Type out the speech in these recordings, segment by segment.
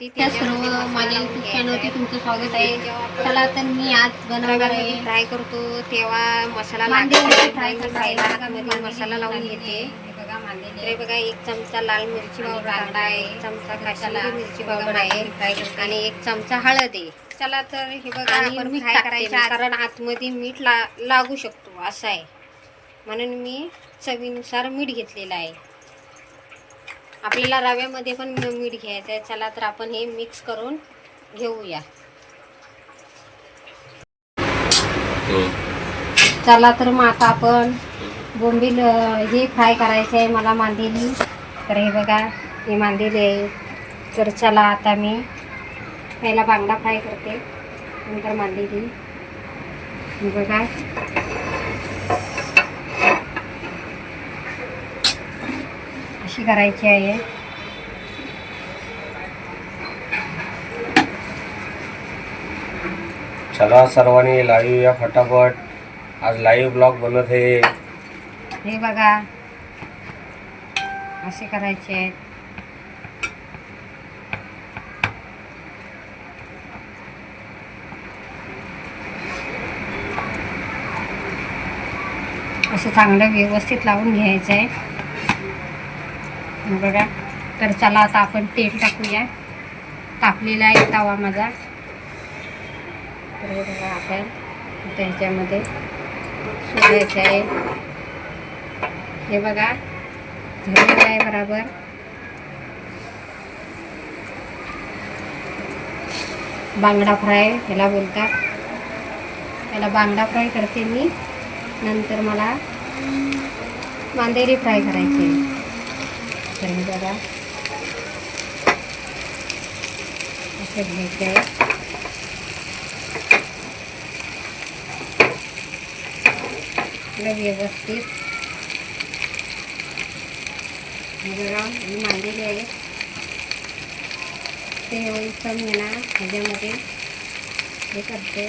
त्या सर्व माझ्या युट्यूब चॅनलवरती तुमचं स्वागत आहे. चला तर मी आज बनवणार आहे. फ्राय करतो तेव्हा मसाला लागतो. फ्राय मसाला लावून घेते. बघा मांदेली बघा एक चमचा लाल मिरची पावडर टाकला आहे. एक चमचा काश्मीरी मिरची पावडर आहे. आणि एक चमचा हळद आहे. चला तर हे बघा आपण फ्राय करायचं. कारण आतमध्ये मीठ ला लागू शकतो. असं आहे. म्हणून मी चवीनुसार मीठ घेतलेलं आहे. आपल्याला रव्यामध्ये पण मीठ घ्यायचं आहे. चला तर आपण हे मिक्स करून घेऊया. चला तर मग आता आपण बोंबील हे फ्राय करायचं आहे मला मांदेली. तर हे बघा हे मांदेली आहे. तर चला आता मी पहिला बांगडा फ्राय करते. नंतर मांदेली. हे बघा. अशी करायची आहे? चला सर्वांनी लाईव्ह या फटाफट. आज लाईव्ह ब्लॉग बनत आहे. हे बघा. असे करायचे आहेत. असं चांगलं व्यवस्थित लावून घ्यायचं आहे बघा. तर चला आता आपण तेल टाकूया. तापलेला आहे तवा माझा. तर बघा आपण त्याच्यामध्ये सोडायचं आहे. हे बघा झालेलं आहे बराबर. बांगडा फ्राय ह्याला बोलतात. त्याला बांगडा फ्राय करते मी. नंतर मला मांदेरी फ्राय करायची आहे. तर हे बघा असे घ्यायचे आहे आपलं व्यवस्थित हे बघा मी मांडलेले आहे ते होईस्तम मी ना ह्याच्यामध्ये हे करते।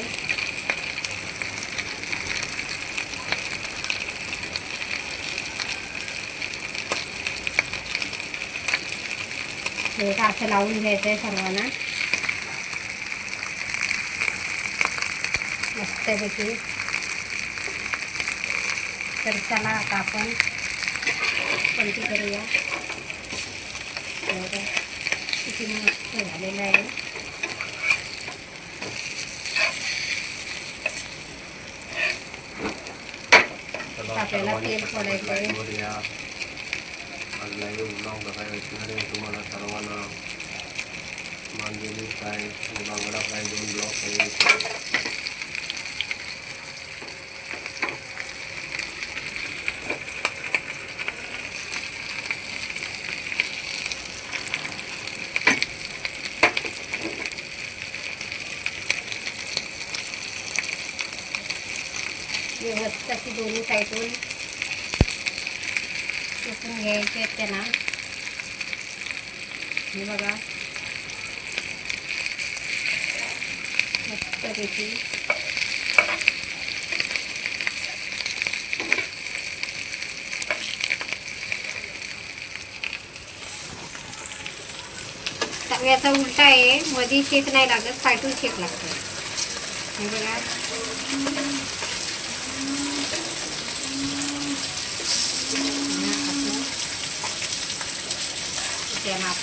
हे का असं लावून घ्यायचं आहे सर्वांना. मस्तपैकी. तर चला आता आपण कोणती करूया. किती मस्त झालेलं आहे. आपल्याला तेल सोडायचं आहे. लाईव्हवर या आज लाईव्ह ब्लॉग बघायला भेटणार आहे तुम्हाला सर्वांना मांदेली फ्राय आणि बांगडा फ्राय दोन ब्लॉग आहेत व्यवस्थित अशी दोन्ही साईडून टोकून घ्यायचे आहेत त्यांना. हे बघा. मस्तपैकी तव्याचा उलटा आहे मध्ये शेक नाही लागत फाटून शेक लागतो. हे बघा.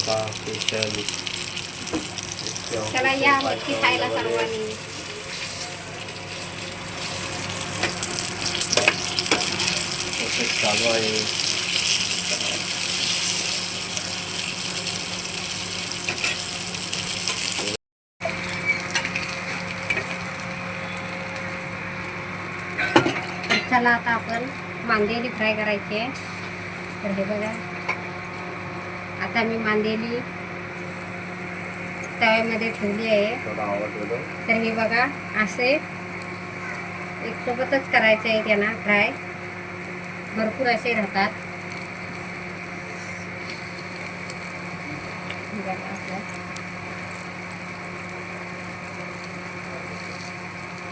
हे बघा स्पेशल चला या मच्छी खायला सर्वांनी प्रोसेस चालू आहे तर चला आता आपण मांदेली फ्राय करायची आहे तर हे बघा आता मी मांदेली तव्यामध्ये ठेवली आहे. तर हे बघा असे एक सोबतच करायचे आहे त्यांना फ्राय. भरपूर असे राहतात.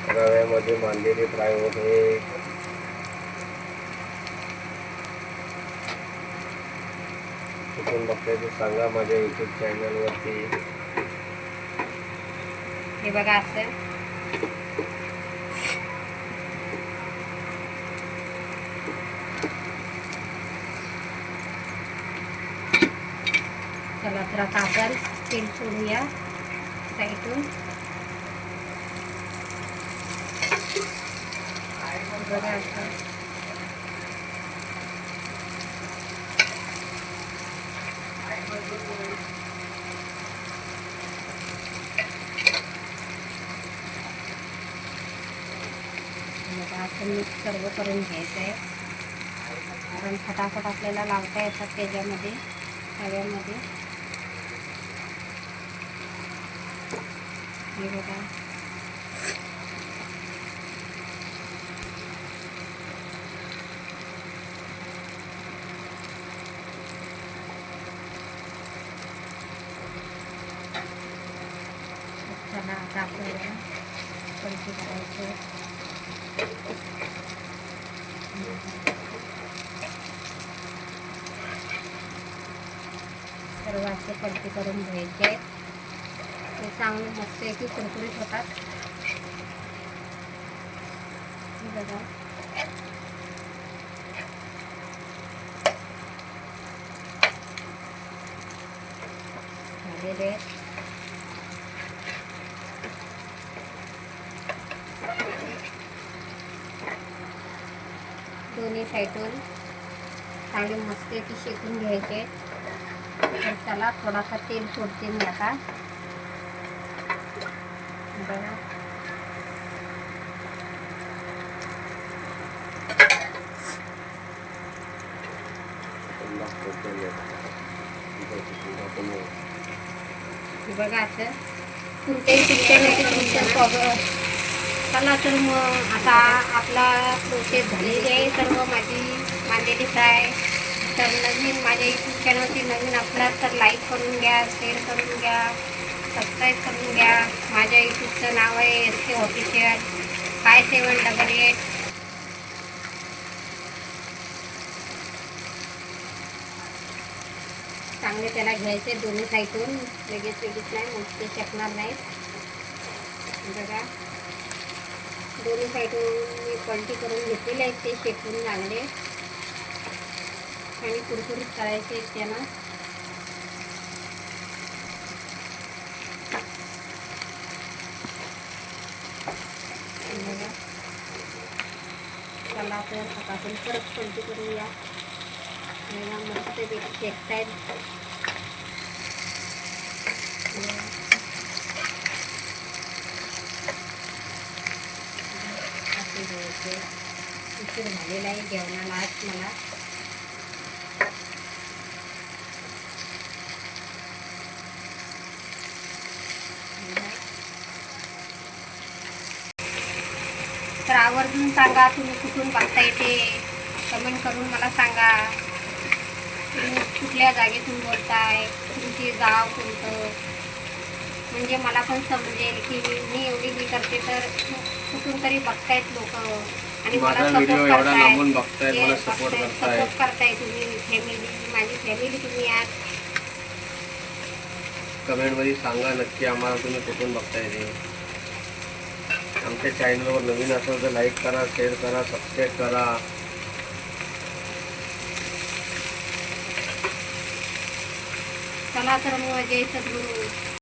रव्यामध्ये मांडलेली फ्राय होत. आहे कुठून बघताय ते. सांगा माझ्या युट्यूब चॅनलवरती हे बघा असं. चला तर आता आपण तेल सोडूया. साईडून. बघा असं मिक्स सर्व कारण फटाफट आपल्याला लावता येतात त्याच्यामध्ये तव्यामध्ये. हे बघा. चला सर्व असे पलटी करून घ्यायचे ते चांगले मस्त आहे की कुरकुरीत होतात. हे बघा. झालेले दोन्ही साईडून चांगले मस्त की शेकून घ्यायचे. तर त्याला थोडासा तेल सोडते मी आता. बघा. बघा असं. तुमच्या तुमच्या नाही तर तुमच्या स्वागत चला तर मग आता आपला प्रोसेस झालेली आहे. सर्व माझी मांडलेली फ्राय तर नवीन माझ्या यूट्यूब चॅनलवरती नवीन आपला तर लाईक करून घ्या शेअर करून घ्या सबस्क्राईब करून घ्या. माझ्या यूट्यूबचं नाव आहे S K official five seven double eight चांगले त्याला घ्यायचे दोन्ही साईडून लगेच लगेच नाही मग ते शकणार नाही बघा. दोन्ही साईडून मी पलटी करून घेतलेले आहेत ते शेकून लागले. आणि कुरकुरीत करायचे आहेत त्यांना. बघा. चला तर आता आपण परत पलटी करूया. मस्त पैकी शेकतायत बघा. असे घ्यायचे उशीर झालेला आहे जेवणाला आज मला. तर आवर्जून सांगा तुम्ही कुठून बघता येते? कमेंट करून मला सांगा. तुम्ही कुठल्या जागेतून बोलताय? तुमची गाव कोणतं? म्हणजे मला पण समजेल की मी एवढी ही करते तर कुठून तरी बघतायत लोक. आणि माझा व्हिडिओ सपोर्ट एवढा लांबून बघतायत मला सपोर्ट करताय. तुम्ही फॅमिली माझी फॅमिली तुम्ही आहात. कमेंटमध्ये सांगा नक्की आम्हाला तुम्ही कुठून बघताय ते आमच्या चॅनलवर नवीन असेल तर लाईक करा शेअर करा सबस्क्राईब करा. चला तर मग जय सद्गुरू.